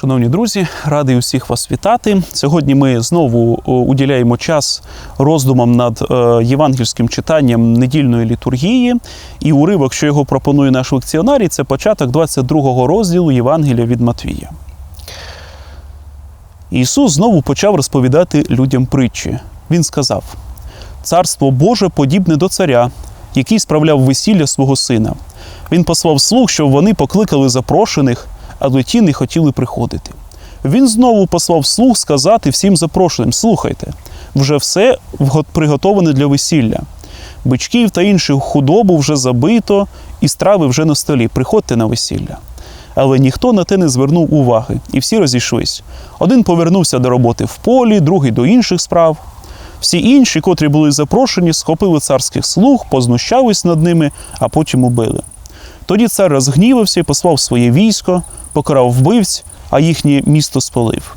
Шановні друзі, радий усіх вас вітати. Сьогодні ми знову уділяємо час роздумам над е, євангельським читанням недільної літургії. І уривок, що його пропонує наш лекціонарій, це початок 22 розділу Євангелія від Матвія. Ісус знову почав розповідати людям притчі. Він сказав: Царство Боже подібне до царя, який справляв весілля свого сина. Він послав слуг, щоб вони покликали запрошених, але ті не хотіли приходити. Він знову послав слуг сказати всім запрошеним: слухайте, вже все приготоване для весілля. Бичків та іншу худобу вже забито, і страви вже на столі. Приходьте на весілля. Але ніхто на те не звернув уваги, і всі розійшлись. Один повернувся до роботи в полі, другий до інших справ. Всі інші, котрі були запрошені, схопили царських слуг, познущались над ними, а потім убили. Тоді цар розгнівався і послав своє військо, покарав вбивць, а їхнє місто спалив.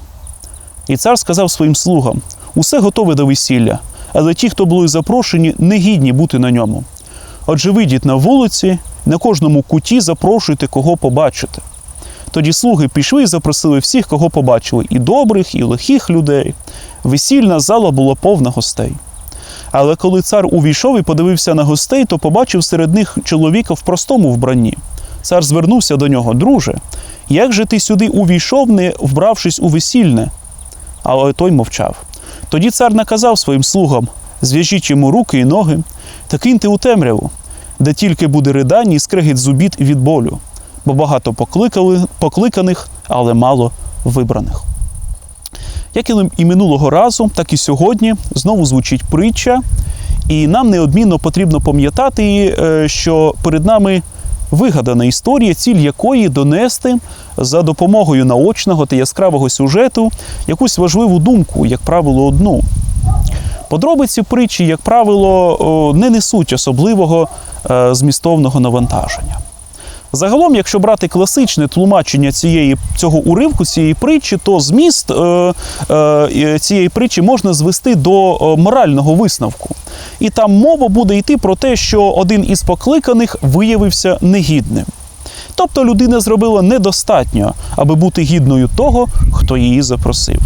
І цар сказав своїм слугам: усе готове до весілля, але ті, хто були запрошені, не гідні бути на ньому. Отже, вийдіть на вулиці, на кожному куті запрошуйте, кого побачите. Тоді слуги пішли і запросили всіх, кого побачили, і добрих, і лихих людей. Весільна зала була повна гостей. Але коли цар увійшов і подивився на гостей, то побачив серед них чоловіка в простому вбранні. Цар звернувся до нього, друже, як же ти сюди увійшов, не вбравшись у весільне? Але той мовчав. Тоді цар наказав своїм слугам: зв'яжіть йому руки і ноги та киньте у темряву, де тільки буде ридання і скрегіт зубіт від болю, бо багато покликали, покликаних, але мало вибраних. Як і минулого разу, так і сьогодні знову звучить притча, і нам неодмінно потрібно пам'ятати, е, що перед нами вигадана історія, ціль якої донести за допомогою наочного та яскравого сюжету якусь важливу думку, як правило, одну. Подробиці притчі, як правило, не несуть особливого е, змістовного навантаження. Загалом, якщо брати класичне тлумачення цієї, цього уривку, цієї притчі, то зміст е, е, цієї притчі можна звести до е, морального висновку. І там мова буде йти про те, що один із покликаних виявився негідним. Тобто людина зробила недостатньо, аби бути гідною того, хто її запросив.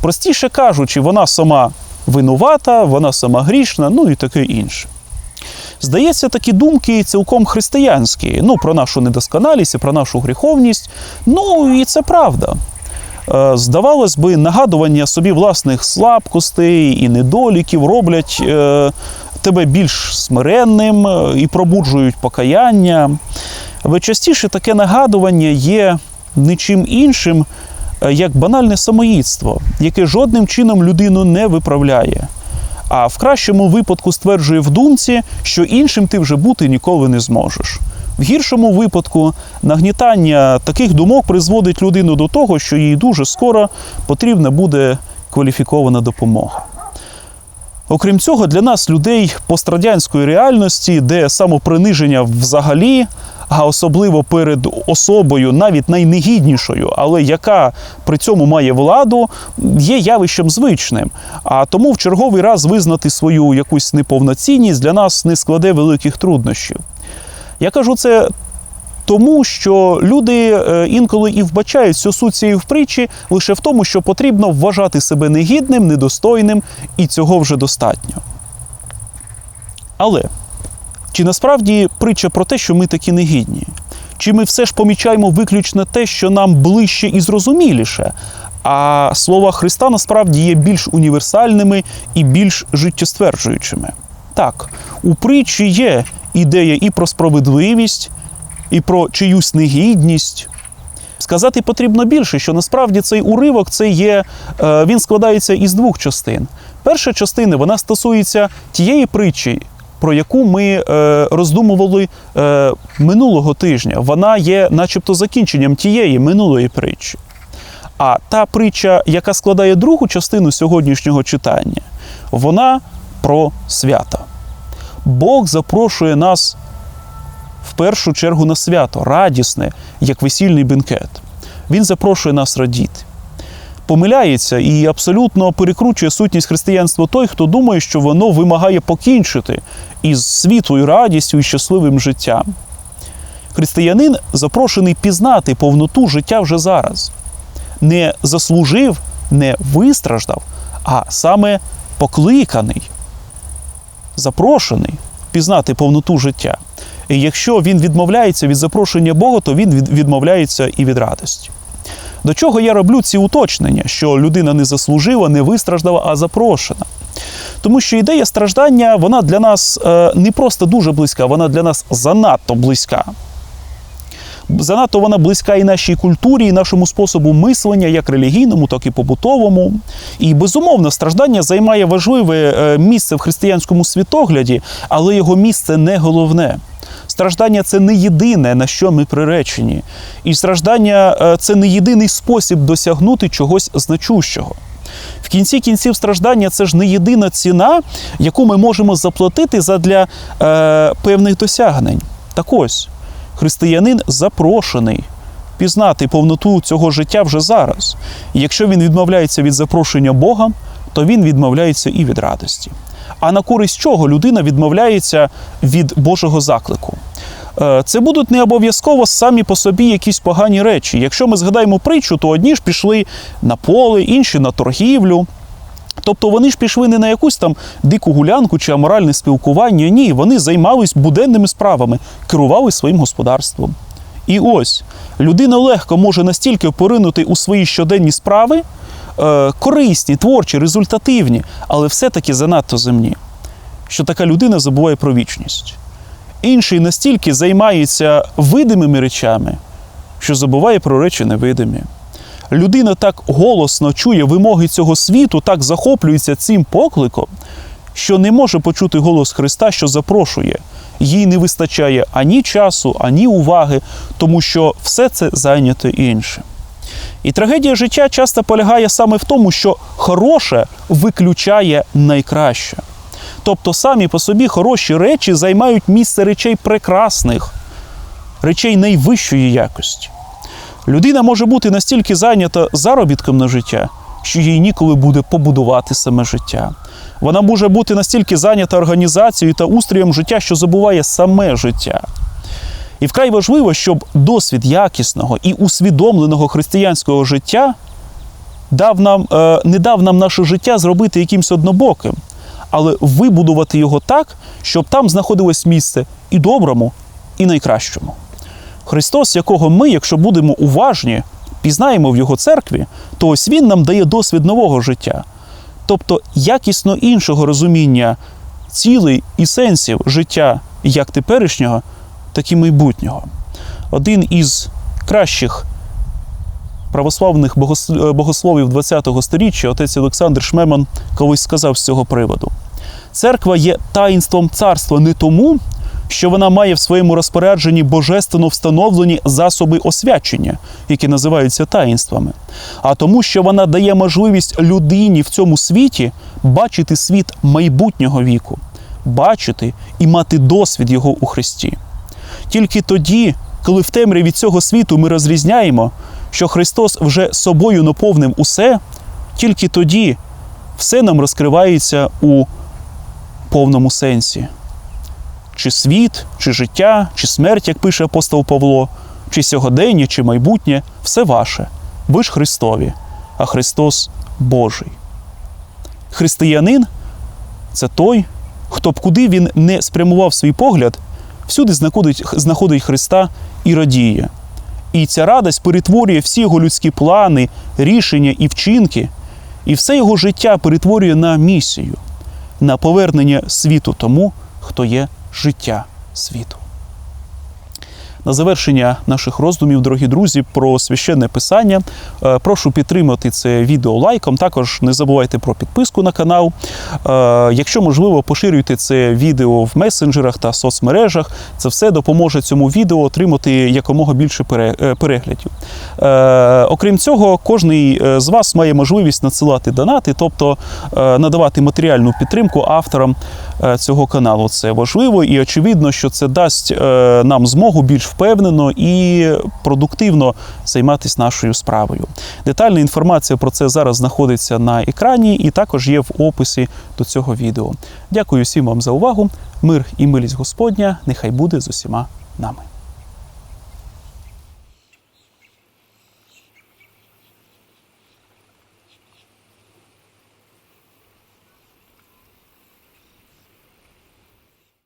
Простіше кажучи, вона сама винувата, вона сама грішна, ну і таке інше. Здається, такі думки цілком християнські. Ну, про нашу недосконалість, і про нашу гріховність. Ну і це правда. Е, Здавалось би, нагадування собі власних слабкостей і недоліків роблять е, тебе більш смиренним е, і пробуджують покаяння. Але частіше таке нагадування є нічим іншим, як банальне самоїдство, яке жодним чином людину не виправляє. А в кращому випадку стверджує в думці, що іншим ти вже бути ніколи не зможеш. В гіршому випадку нагнітання таких думок призводить людину до того, що їй дуже скоро потрібна буде кваліфікована допомога. Окрім цього, для нас, людей пострадянської реальності, де самоприниження взагалі, а особливо перед особою, навіть найнегіднішою, але яка при цьому має владу, є явищем звичним. А тому в черговий раз визнати свою якусь неповноцінність для нас не складе великих труднощів. Я кажу це тому, що люди е, інколи і вбачають всю суть цієї притчі лише в тому, що потрібно вважати себе негідним, недостойним, і цього вже достатньо. Але чи насправді притча про те, що ми такі негідні? Чи ми все ж помічаємо виключно те, що нам ближче і зрозуміліше? А слова Христа насправді є більш універсальними і більш життєстверджуючими. Так, у притчі є ідея і про справедливість, і про чиюсь негідність. Сказати потрібно більше, що насправді цей уривок це є, е, він складається із двох частин. Перша частина вона стосується тієї притчі, про яку ми е, роздумували е, минулого тижня. Вона є, начебто, закінченням тієї минулої притчі. А та притча, яка складає другу частину сьогоднішнього читання, вона про свято. Бог запрошує нас в першу чергу на свято, радісне, як весільний бенкет. Він запрошує нас радіти. Помиляється і абсолютно перекручує сутність християнства той, хто думає, що воно вимагає покінчити із світлою радістю і щасливим життям. Християнин запрошений пізнати повноту життя вже зараз. не заслужив, не вистраждав, а саме покликаний, запрошений пізнати повноту життя. І якщо він відмовляється від запрошення Бога, то він відмовляється і від радості. До чого я роблю ці уточнення, що людина не заслужила, не вистраждала, а запрошена. Тому що ідея страждання, вона для нас е, не просто дуже близька, вона для нас занадто близька. Занадто вона близька і нашій культурі, і нашому способу мислення, як релігійному, так і побутовому. І безумовно, страждання займає важливе е, місце в християнському світогляді, але його місце не головне. Страждання це не єдине, на що ми приречені. І страждання е, це не єдиний спосіб досягнути чогось значущого. В кінці кінців страждання це ж не єдина ціна, яку ми можемо заплатити задля е, певних досягнень. Так ось, християнин запрошений пізнати повноту цього життя вже зараз. І якщо він відмовляється від запрошення Бога, то він відмовляється і від радості. А на користь чого людина відмовляється від Божого заклику? Е, Це будуть не обов'язково самі по собі якісь погані речі. Якщо ми згадаємо притчу, то одні ж пішли на поле, інші на торгівлю. Тобто вони ж пішли не на якусь там дику гулянку чи аморальне спілкування. Ні, вони займались буденними справами, керували своїм господарством. І ось людина легко може настільки поринути у свої щоденні справи, е, корисні, творчі, результативні, але все-таки занадто земні, що така людина забуває про вічність. Інший настільки займається видимими речами, що забуває про речі невидимі. Людина так голосно чує вимоги цього світу, так захоплюється цим покликом, що не може почути голос Христа, що запрошує. Їй не вистачає ані часу, ані уваги, тому що все це зайняте іншим. І трагедія життя часто полягає саме в тому, що хороше виключає найкраще. Тобто самі по собі хороші речі займають місце речей прекрасних, речей найвищої якості. Людина може бути настільки зайнята заробітком на життя, що їй ніколи буде побудувати саме життя. Вона може бути настільки зайнята організацією та устроєм життя, що забуває саме життя. І вкрай важливо, щоб досвід якісного і усвідомленого християнського життя дав нам, е, не дав нам наше життя зробити якимсь однобоким, але вибудувати його так, щоб там знаходилось місце і доброму, і найкращому. Христос, якого ми, якщо будемо уважні, пізнаємо в Його церкві, то ось Він нам дає досвід нового життя, тобто якісно іншого розуміння цілей і сенсів життя як теперішнього, так і майбутнього. Один із кращих православних е, богословів ХХ століття, отець Олександр Шмеман, колись сказав з цього приводу: церква є таїнством царства не тому, що вона має в своєму розпорядженні божественно встановлені засоби освячення, які називаються таїнствами, а тому, що вона дає можливість людині в цьому світі бачити світ майбутнього віку, бачити і мати досвід його у Христі. Тільки тоді, коли в темряві цього світу ми розрізняємо, що Христос вже собою наповнив усе, тільки тоді все нам розкривається у повному сенсі. Чи світ, чи життя, чи смерть, як пише апостол Павло, чи сьогодення, чи майбутнє все ваше. Ви ж Христові, а Христос Божий. Християнин це той, хто б куди він не спрямував свій погляд, всюди знаходить, знаходить Христа і радіє. І ця радость перетворює всі його людські плани, рішення і вчинки, і все його життя перетворює на місію, на повернення світу тому, хто є життя світу. На завершення наших роздумів, дорогі друзі, про священне писання. е, Прошу підтримати це відео лайком. Також не забувайте про підписку на канал. Е, Якщо можливо, поширюйте це відео в месенджерах та соцмережах. Це все допоможе цьому відео отримати якомога більше е, переглядів. Окрім цього, кожний з вас має можливість надсилати донати, тобто надавати матеріальну підтримку авторам цього каналу. Це важливо і очевидно, що це дасть е, нам змогу більш впевнено і продуктивно займатися нашою справою. Детальна інформація про це зараз знаходиться на екрані і також є в описі до цього відео. Дякую всім вам за увагу. Мир і милість Господня нехай буде з усіма нами.